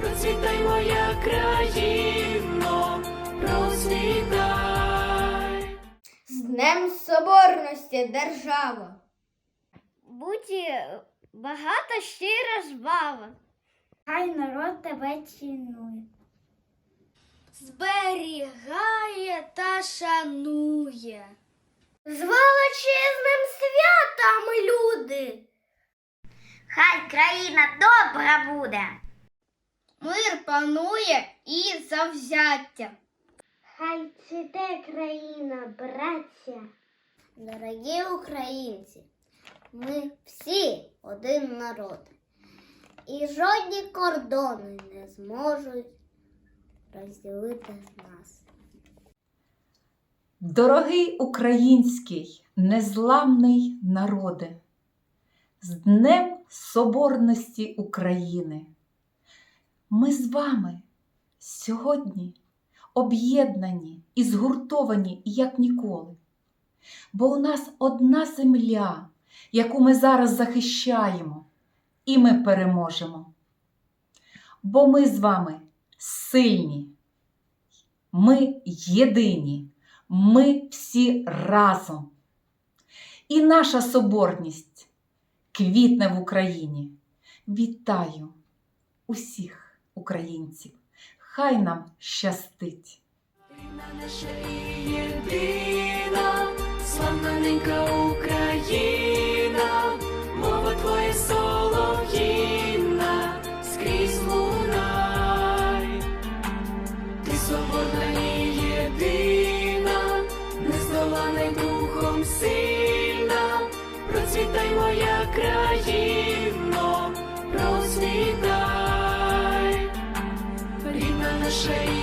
процвітай моя країно, процвітай. З Днем Соборності держава. Будь багата щира жвава. Хай народ тебе цінує. Зберігає та шанує. З величезним святом, люди! Хай країна добра буде. Мир панує і завзяття. Хай цвіте країна, браття. Дорогі українці, ми всі один народ. І жодні кордони не зможуть розділити нас. Дорогий український незламний народе, з Днем Соборності України. Ми з вами сьогодні об'єднані і згуртовані як ніколи. Бо у нас одна земля, яку ми зараз захищаємо, і ми переможемо. Бо ми з вами сильні, ми єдині. Ми всі разом. І наша соборність квітне в Україні. Вітаю усіх українців. Хай нам щастить! Наша єдина, славненька Україна, мова твоя солов'їна, скрізь лунай. ти свободна і єдина, нездолана духом сильна, процвітай моя країна. shade.